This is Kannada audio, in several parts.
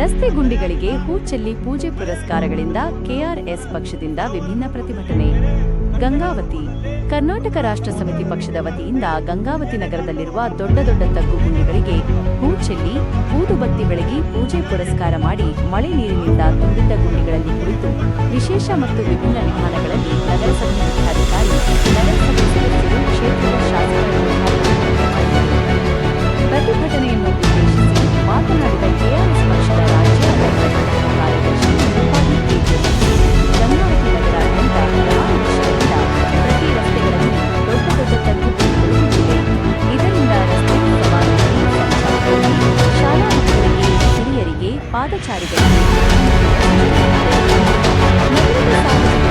ರಸ್ತೆ ಗುಂಡಿಗಳಿಗೆ ಹೂ ಚೆಲ್ಲಿ ಪೂಜೆ ಪುರಸ್ಕಾರಗಳಿಂದ ಕೆಆರ್ಎಸ್ ಪಕ್ಷದಿಂದ ವಿಭಿನ್ನ ಪ್ರತಿಭಟನೆ. ಗಂಗಾವತಿ, ಕರ್ನಾಟಕ ರಾಷ್ಟ್ರ ಸಮಿತಿ ಪಕ್ಷದ ವತಿಯಿಂದ ಗಂಗಾವತಿ ನಗರದಲ್ಲಿರುವ ದೊಡ್ಡ ದೊಡ್ಡ ತಗ್ಗು ಗುಂಡಿಗಳಿಗೆ ಹೂ ಚೆಲ್ಲಿ ಊದುಬತ್ತಿ ಬೆಳಗಿ ಪೂಜೆ ಪುರಸ್ಕಾರ ಮಾಡಿ ಮಳೆ ನೀರಿನಿಂದ ತುಂಬಿದ್ದ ಗುಂಡಿಗಳಲ್ಲಿ ಕುಳಿತು ವಿಶೇಷ ಮತ್ತು ವಿಭಿನ್ನ ವಿಧಾನಗಳಲ್ಲಿ ನಗರಸಭೆ ಮುಖ್ಯಾಧಿಕಾರಿ, ನಗರಸಭೆ ಪ್ರತಿಭಟನೆಯನ್ನು ಉದ್ದೇಶಿಸಿ ಮಾತನಾಡಿದ ಕೆಆರ್ಎಸ್ Thank you.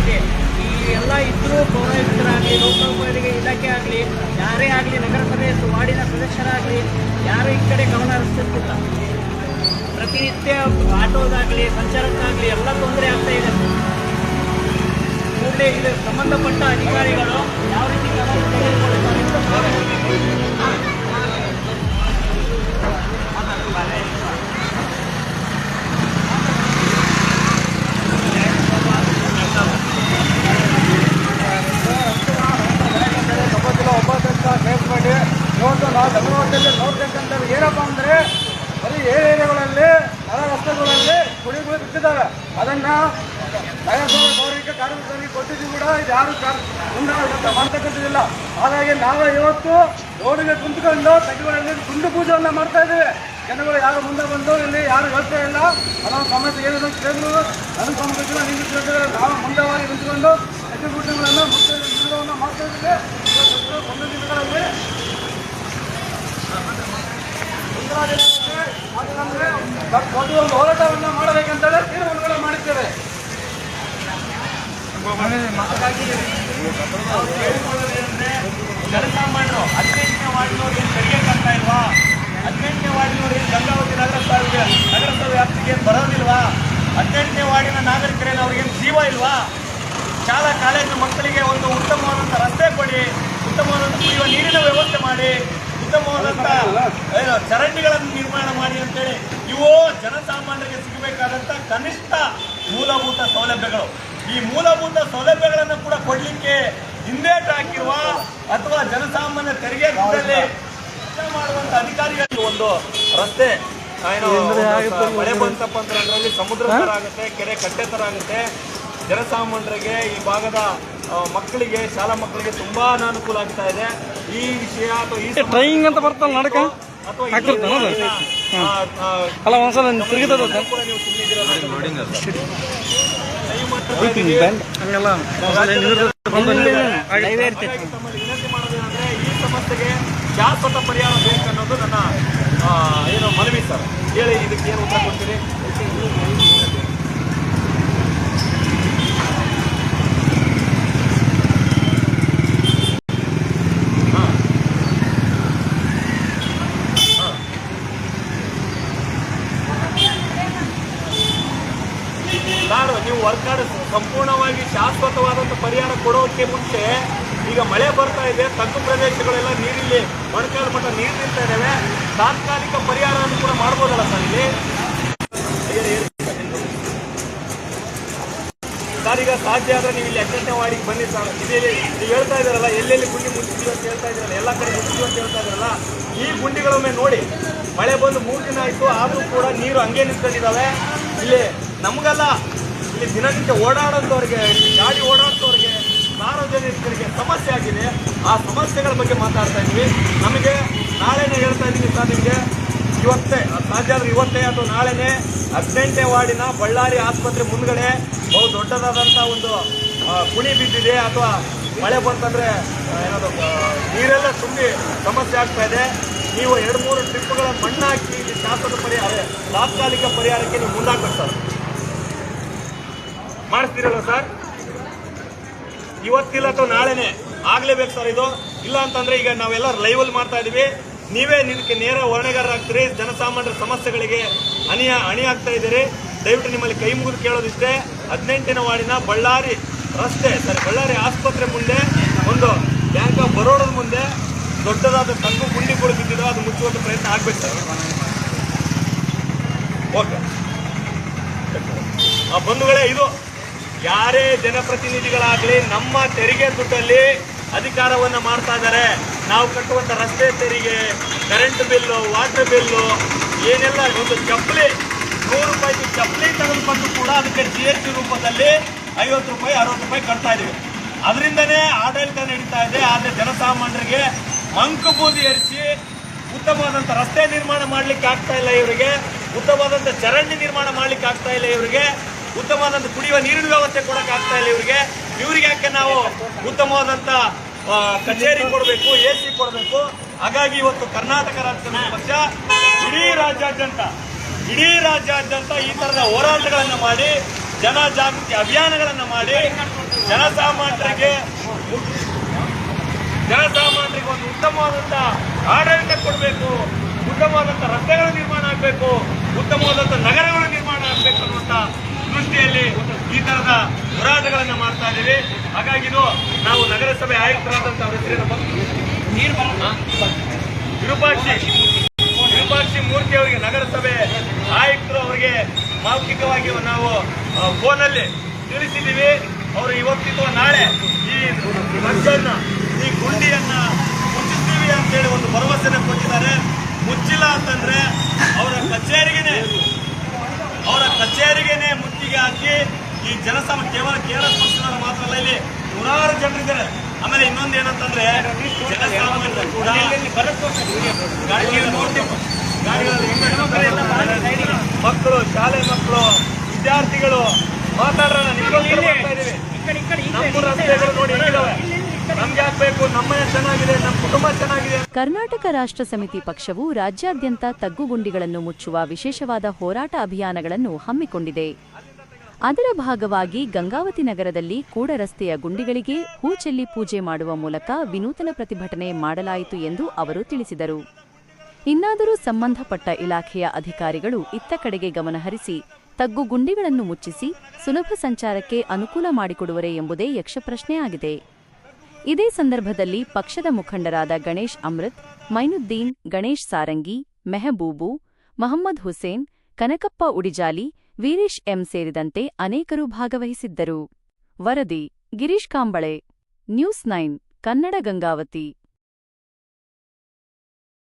ಇದೆ. ಈ ಎಲ್ಲ ಇದ್ರೂ ಪೌರಾಯುಕ್ತರಾಗಲಿ ಲೋಕೋಪಯೋಗಿ ಇಲಾಖೆ ಆಗಲಿ, ಯಾರೇ ಆಗಲಿ, ನಗರಸಭೆ ವಾರ್ಡಿನ ಸದಸ್ಯರಾಗಲಿ, ಯಾರು ಈ ಕಡೆ ಗಮನ ಹರಿಸ್ತಿರ್ತಿಲ್ಲ. ಪ್ರತಿನಿತ್ಯ ಆಟೋದಾಗಲಿ, ಸಂಚಾರಕ್ಕಾಗಲಿ ಎಲ್ಲ ತೊಂದರೆ ಆಗ್ತಾ ಇದೆ. ಕೂಡಲೇ ಇದು ಸಂಬಂಧಪಟ್ಟ ಅಧಿಕಾರಿಗಳು ಯಾವ ರೀತಿ ಗಮನ ತೆಗೆದುಕೊಳ್ಳುತ್ತಾರೆ ಅದನ್ನು ಪೌರಿಕ ಕಾರ್ಮಿಕರಿಗೆ ಕೊಟ್ಟಿದ್ದೀವಿ ಕೂಡ. ಇದು ಯಾರು ಮುಂದೆ ಮಾಡ್ತಕ್ಕಂಥದ್ದಿಲ್ಲ ಹಾಗಾಗಿ ನಾವು ಇವತ್ತು ರೋಡಿಗೆ ಕುಂತ್ಕೊಂಡು ತಗ್ಗುಗಳಲ್ಲಿ ಗುಂಡು ಪೂಜೆಯನ್ನು ಮಾಡ್ತಾ ಇದ್ದೀವಿ. ಜನಗಳು ಯಾರು ಮುಂದೆ ಬಂದು ಇಲ್ಲಿ ಯಾರು ಹೇಳ್ತಾ ಇಲ್ಲ. ಅದರ ಸಮಸ್ಯೆ ಏನಿದೆ ಕೇಳಿದ್ರು. ನನ್ನ ಸಮಸ್ಯೆ ನೀವು ಕೇಳಿದ್ರೆ. ನಾವು ಮುಂದವಾಗಿ ನಿಂತ್ಕೊಂಡು ಎಕ್ಸಿಕ್ಯೂಟಿವ್ಗಳನ್ನು ನಿರ್ಧಾರವನ್ನು ಮಾಡ್ತಾ ಇದ್ದೀವಿ. ಒಂದು ದಿನಗಳಲ್ಲಿ ದೊಡ್ಡ ಒಂದು ಹೋರಾಟವನ್ನು ಮಾಡಬೇಕಂತೇಳಿ ತೀರ್ಮಾನಗಳನ್ನು ಮಾಡಿದ್ದೇವೆ. ಜನಸಾಮಾನ್ಯರು, ಹದಿನೆಂಟನೇ ವಾರ್ಡಿನವ್ರು ಏನು ಕಡಿಯಕ್ಕಾಗ್ತಾ ಇಲ್ವಾ? ಹದಿನೆಂಟನೇ ವಾರ್ಡಿನವ್ರು ಏನು ಗಂಗಾವತಿ ನಗರಸಭೆ ನಗರಸಭೆ ವ್ಯಾಪ್ತಿಗೆ ಬರೋದಿಲ್ವಾ? ಹದಿನೆಂಟನೇ ವಾರ್ಡಿನ ನಾಗರಿಕರಲ್ಲಿ ಅವ್ರಿಗೇನು ಜೀವ ಇಲ್ವಾ? ಶಾಲಾ ಕಾಲೇಜು ಮಕ್ಕಳಿಗೆ ಒಂದು ಉತ್ತಮವಾದಂಥ ರಸ್ತೆ ಕೊಡಿ ಉತ್ತಮವಾದಂಥ ಕುಡಿಯುವ ನೀರಿನ ವ್ಯವಸ್ಥೆ ಮಾಡಿ ಉತ್ತಮವಾದಂಥ ಚರಂಡಿಗಳನ್ನು ನಿರ್ಮಾಣ ಮಾಡಿ ಅಂತೇಳಿ ಇವು ಜನಸಾಮಾನ್ಯರಿಗೆ ಸಿಗಬೇಕಾದಂತ ಕನಿಷ್ಠ ಮೂಲಭೂತ ಸೌಲಭ್ಯಗಳು. ಈ ಮೂಲಭೂತ ಸೌಲಭ್ಯಗಳನ್ನು ಕೂಡ ಕೊಡಲಿಕ್ಕೆ ಹಿಂದೇಟು ಹಾಕಿರುವ ಅಥವಾ ಜನಸಾಮಾನ್ಯ ತೆರಿಗೆ ಮಾಡುವಂತ ಅಧಿಕಾರಿಗಳಿಗೆ ಒಂದು ರಸ್ತೆ ಏನು ಮಳೆ ಬಂತಪ್ಪ ಅಂದ್ರೆ ಅದರಲ್ಲಿ ಸಮುದ್ರ ತರ ಆಗುತ್ತೆ ಕೆರೆ ಕಟ್ಟೆ ತರ ಆಗುತ್ತೆ. ಜನಸಾಮಾನ್ಯರಿಗೆ ಈ ಭಾಗದ ಮಕ್ಕಳಿಗೆ ಶಾಲಾ ಮಕ್ಕಳಿಗೆ ತುಂಬಾ ಅನಾನುಕೂಲ ಆಗ್ತಾ ಇದೆ. ಈ ವಿಷಯ ಅಥವಾ ಈ ಟ್ರೈನಿಂಗ್ ಅಂತ ಬರ್ತಲ್ಲ ನಡಕ. ಹಾಕ್ತಿರ್ತಾನೆ ಅಲ್ಲ ಒಂದ್ಸಲ ತಿರುಗಿದ ಹಂಗಲ್ಲ. ಈ ಸಮಸ್ಯೆಗೆ ಶಾಶ್ವತ ಪರಿಹಾರ ಬೇಕನ್ನೋದು ನನ್ನ ಏನು ಮನವಿ ಸರ್. ಹೇಳಿ ಇದಕ್ಕೆ ಏನು ಉತ್ತರ ಕೊಡ್ತೀರಿ ಹಾ. ಹಾ. ನಾಡು ನೀವು ವರ್ಕರ್ ಸಂಪೂರ್ಣವಾಗಿ ಶಾಶ್ವತವಾದಂಥ ಪರಿಹಾರ ಕೊಡೋಕ್ಕೆ ಮುಂಚೆ ಈಗ ಮಳೆ ಬರ್ತಾ ಇದೆ, ತಗ್ಗು ಪ್ರದೇಶಗಳೆಲ್ಲ ನೀರಿಲ್ಲಿ ಮೊಣಕಾಲು ಮಟ್ಟ ನೀರು ನಿಲ್ತಾ ಇದ್ದಾವೆ ತಾತ್ಕಾಲಿಕ ಪರಿಹಾರವನ್ನು ಕೂಡ ಮಾಡ್ಬೋದಲ್ಲ ಸರ್ ಇಲ್ಲಿ? ಸರ್, ಈಗ ಸಾಧ್ಯ ಆದರೆ ನೀವು ಇಲ್ಲಿ ಮಾಡಿ ಬನ್ನಿ ಸರ್. ಇದೇ ನೀವು ಹೇಳ್ತಾ ಇದ್ದಾರಲ್ಲ, ಎಲ್ಲೆಲ್ಲಿ ಗುಂಡಿ ಮುಚ್ಚಿದ್ವಿ ಅಂತ ಹೇಳ್ತಾ ಇದ್ದಾರಲ್ಲ, ಎಲ್ಲ ಕಡೆ ಮುಚ್ಚಿದ್ವಿ ಅಂತ ಹೇಳ್ತಾ ಇದ್ದಾರಲ್ಲ, ಈ ಗುಂಡಿಗಳೊಮ್ಮೆ ನೋಡಿ. ಮಳೆ ಬಂದು ಮೂರು ದಿನ ಆಯಿತು, ಆದರೂ ಕೂಡ ನೀರು ಹಂಗೆ ನಿಂತಿದ್ದಾವೆ ಇಲ್ಲಿ ನಮಗಲ್ಲ ಇಲ್ಲಿ ದಿನನಿತ್ಯ ಓಡಾಡೋಂಥವ್ರಿಗೆ ಗಾಡಿ ಓಡಾಡ್ತವ್ರಿಗೆ ಸಾರ್ವಜನಿಕರಿಗೆ ಸಮಸ್ಯೆ ಆಗಿದೆ. ಆ ಸಮಸ್ಯೆಗಳ ಬಗ್ಗೆ ಮಾತಾಡ್ತಾ ಇದ್ವಿ. ನಮಗೆ ನಾಳೆನೇ ಹೇಳ್ತಾ ಇದ್ದೀನಿ ಸರ್ ನಿಮಗೆ. ಇವತ್ತೇ ಸಾಧ್ಯ ಆದ್ರೆ ಇವತ್ತೇ ಅಥವಾ ನಾಳೆನೇ ಹದಿನೆಂಟನೇ ವಾರ್ಡಿನ ಬಳ್ಳಾರಿ ಆಸ್ಪತ್ರೆ ಮುಂದ್ಗಡೆ ಬಹು ದೊಡ್ಡದಾದಂಥ ಒಂದು ಕುಣಿ ಬಿದ್ದಿದೆ ಅಥವಾ ಮಳೆ ಬಂತಂದರೆ ಏನಾದರೂ ನೀರೆಲ್ಲ ತುಂಬಿ ಸಮಸ್ಯೆ ಆಗ್ತಾ ಇದೆ. ನೀವು ಎರಡು ಮೂರು ಟ್ರಿಪ್ಗಳ ಮಣ್ಣಾಕಿ ಇಲ್ಲಿ ಶಾಶ್ವತ ಪರಿಹಾರ, ತಾತ್ಕಾಲಿಕ ಪರಿಹಾರಕ್ಕೆ ನೀವು ಮುಂದಾಗ್ಬೇಕು ಸರ್. ಮಾಡಿಸ್ತೀರಲ್ಲ ಸರ್? ಇವತ್ತಿಲ್ಲ ಅಥವಾ ನಾಳೆನೆ? ಆಗ್ಲೇಬೇಕು ಸರ್ ಇದು. ಇಲ್ಲ ಅಂತಂದ್ರೆ ಈಗ ನಾವೆಲ್ಲ ಲೈವ್ ಅಲ್ಲಿ ಮಾಡ್ತಾ ಇದೀವಿ. ನೀವೇ ಇದಕ್ಕೆ ನೇರ ಹೊರಣೆಗಾರರಾಗ್ತೀರಿ ಜನಸಾಮಾನ್ಯರ ಸಮಸ್ಯೆಗಳಿಗೆ ಅಣಿಯ ಅಣಿ ಆಗ್ತಾ ಇದ್ದೀರಿ. ದಯವಿಟ್ಟು ನಿಮ್ಮಲ್ಲಿ ಕೈ ಮುಗಿದು ಕೇಳೋದಿಷ್ಟೇ. ಹದಿನೆಂಟನೇ ವಾರ್ಡಿನ ಬಳ್ಳಾರಿ ರಸ್ತೆ, ಸರ್, ಬಳ್ಳಾರಿ ಆಸ್ಪತ್ರೆ ಮುಂದೆ ಒಂದು ಬ್ಯಾಂಕ್ ಆಫ್ ಬರೋಡದ ಮುಂದೆ ದೊಡ್ಡದಾದ ತಂಗು ಗುಂಡಿಗಳು ಬಿದ್ದಿದೆ. ಅದು ಮುಚ್ಚುವಂಥ ಪ್ರಯತ್ನ ಆಗ್ಬೇಕು ಸರ್. ಓಕೆ. ಆ ಬಂಧುಗಳೇ, ಇದು ಯಾರೇ ಜನಪ್ರತಿನಿಧಿಗಳಾಗಲಿ ನಮ್ಮ ತೆರಿಗೆ ದುಡ್ಡಲ್ಲಿ ಅಧಿಕಾರವನ್ನು ಮಾಡ್ತಾ ಇದ್ದಾರೆ. ನಾವು ಕಟ್ಟುವಂಥ ರಸ್ತೆ ತೆರಿಗೆ ಕರೆಂಟ್ ಬಿಲ್ಲು ವಾಟರ್ ಬಿಲ್ಲು ಏನೆಲ್ಲ ಒಂದು ಚಪ್ಪಲಿ, ನೂರು ರೂಪಾಯಿ ಚಪ್ಪಲಿ ತೆಗೆದುಕೊಂಡು ಕೂಡ ಅದಕ್ಕೆ ಜಿ ಎಸ್ ಟಿ ರೂಪದಲ್ಲಿ ಐವತ್ತು ರೂಪಾಯಿ, ಅರವತ್ತು ರೂಪಾಯಿ ಕಟ್ತಾ ಇದ್ದೀವಿ. ಅದರಿಂದನೇ ಆಡಳಿತ ನಡೀತಾ ಇದೆ. ಆದರೆ ಜನಸಾಮಾನ್ಯರಿಗೆ ಮಂಕು ಬೂದಿ ಎರಿಸಿ ಉತ್ತಮವಾದಂಥ ರಸ್ತೆ ನಿರ್ಮಾಣ ಮಾಡಲಿಕ್ಕೆ ಆಗ್ತಾ ಇಲ್ಲ ಇವರಿಗೆ. ಉತ್ತಮವಾದಂಥ ಚರಂಡಿ ನಿರ್ಮಾಣ ಮಾಡಲಿಕ್ಕೆ ಆಗ್ತಾ ಇಲ್ಲ ಇವರಿಗೆ. ಉತ್ತಮವಾದಂಥ ಕುಡಿಯುವ ನೀರಿನ ವ್ಯವಸ್ಥೆ ಕೊಡಕ್ ಆಗ್ತಾ ಇಲ್ಲ ಇವರಿಗೆ. ಇವರಿಗೆ ಯಾಕೆ ನಾವು ಉತ್ತಮವಾದಂಥ ಕಚೇರಿ ಕೊಡಬೇಕು ಎ ಸಿ ಕೊಡಬೇಕು? ಹಾಗಾಗಿ ಇವತ್ತು ಕರ್ನಾಟಕ ರಾಜ್ಯ ಪಕ್ಷ ಇಡೀ ರಾಜ್ಯಾದ್ಯಂತ ಇಡೀ ರಾಜ್ಯಾದ್ಯಂತ ಈ ತರದ ಹೋರಾಟಗಳನ್ನು ಮಾಡಿ, ಜನ ಜಾಗೃತಿ ಅಭಿಯಾನಗಳನ್ನು ಮಾಡಿ, ಜನಸಾಮಾನ್ಯರಿಗೆ ಜನಸಾಮಾನ್ಯರಿಗೆ ಒಂದು ಉತ್ತಮವಾದಂತ ಆಡಳಿತ ಕೊಡಬೇಕು, ಉತ್ತಮವಾದಂತ ರಸ್ತೆಗಳು ನಿರ್ಮಾಣ ಆಗಬೇಕು, ಉತ್ತಮವಾದಂತ ನಗರಗಳು ನಿರ್ಮಾಣ ಆಗಬೇಕು ಅನ್ನುವಂತ ದೃಷ್ಟಿಯಲ್ಲಿ ಈ ತರದ ಹೋರಾಟಗಳನ್ನ ಮಾಡ್ತಾ ಇದ್ದೀವಿ. ಹಾಗಾಗಿ ಇದು ನಾವು ನಗರಸಭೆ ಆಯುಕ್ತರಾದಂತಹ ವಿರೂಪಾಕ್ಷಿ. ವಿರೂಪಾಕ್ಷಿ ಮೂರ್ತಿ ಅವರಿಗೆ ನಗರಸಭೆ ಆಯುಕ್ತರು ಅವರಿಗೆ ಮೌಖಿಕವಾಗಿ ನಾವು ಫೋನ್ ಅಲ್ಲಿ ತಿಳಿಸಿದ್ದೀವಿ. ಅವರು ಇವತ್ತಿತ್ತು ನಾಳೆ ಈ ಮಜ್ಜನ್ನ ಈ ಗುಂಡಿಯನ್ನ ಮುಚ್ಚಿಸ್ತೀವಿ ಅಂತೇಳಿ ಒಂದು ಭರವಸೆನ ಕೊಟ್ಟಿದ್ದಾರೆ. ಮುಚ್ಚಿಲ್ಲ ಅಂತಂದ್ರೆ ಅವರ ಕಚೇರಿಗೆನೆ ಅವರ ಕಚೇರಿಗೆನೆ ಮುತ್ತಿಗೆ ಹಾಕಿ ಈ ಜನಸಮ ಕೇವಲ ಕೇರಳ ಪಕ್ಷದವರು ಮಾತ್ರ ಅಲ್ಲ ಇಲ್ಲಿ ನೂರಾರು ಜನರಿದ್ದಾರೆ ಆಮೇಲೆ ಇನ್ನೊಂದು ಏನಂತಂದ್ರೆ ಜನಸಾಮಾನ್ಯರು ಕೂಡ ಮಕ್ಕಳು ಶಾಲೆ ಮಕ್ಕಳು ವಿದ್ಯಾರ್ಥಿಗಳು ಮಾತಾಡೋಣ ರಸ್ತೆಗಳು ನೋಡಿ ಕರ್ನಾಟಕ ರಾಷ್ಟ್ರ ಸಮಿತಿ ಪಕ್ಷವು ರಾಜ್ಯಾದ್ಯಂತ ತಗ್ಗುಗುಂಡಿಗಳನ್ನು ಮುಚ್ಚುವ ವಿಶೇಷವಾದ ಹೋರಾಟ ಅಭಿಯಾನಗಳನ್ನು ಹಮ್ಮಿಕೊಂಡಿದೆ. ಅದರ ಭಾಗವಾಗಿ ಗಂಗಾವತಿ ನಗರದಲ್ಲಿ ಕೂಡ ರಸ್ತೆಯ ಗುಂಡಿಗಳಿಗೆ ಹೂ ಚೆಲ್ಲಿ ಪೂಜೆ ಮಾಡುವ ಮೂಲಕ ವಿನೂತನ ಪ್ರತಿಭಟನೆ ಮಾಡಲಾಯಿತು ಎಂದು ಅವರು ತಿಳಿಸಿದರು. ಇನ್ನಾದರೂ ಸಂಬಂಧಪಟ್ಟ ಇಲಾಖೆಯ ಅಧಿಕಾರಿಗಳು ಇತ್ತ ಕಡೆಗೆ ಗಮನಹರಿಸಿ ತಗ್ಗು ಗುಂಡಿಗಳನ್ನು ಮುಚ್ಚಿಸಿ ಸುಲಭ ಸಂಚಾರಕ್ಕೆ ಅನುಕೂಲ ಮಾಡಿಕೊಡುವರೇ ಎಂಬುದೇ ಯಕ್ಷಪ್ರಶ್ನೆಯಾಗಿದೆ. ಇದೇ ಸಂದರ್ಭದಲ್ಲಿ ಪಕ್ಷದ ಮುಖಂಡರಾದ ಗಣೇಶ್ ಅಮೃತ್, ಮೈನುದ್ದೀನ್, ಗಣೇಶ್ ಸಾರಂಗಿ, ಮೆಹಬೂಬು, ಮಹಮ್ಮದ್ ಹುಸೇನ್, ಕನಕಪ್ಪ ಉಡಿಜಾಲಿ, ವೀರೇಶ್ ಎಂ ಸೇರಿದಂತೆ ಅನೇಕರು ಭಾಗವಹಿಸಿದ್ದರು. ವರದಿ ಗಿರೀಶ್ ಕಾಂಬಳೆ, ನ್ಯೂಸ್ ನೈನ್, ಕನ್ನಡ ಗಂಗಾವತಿ.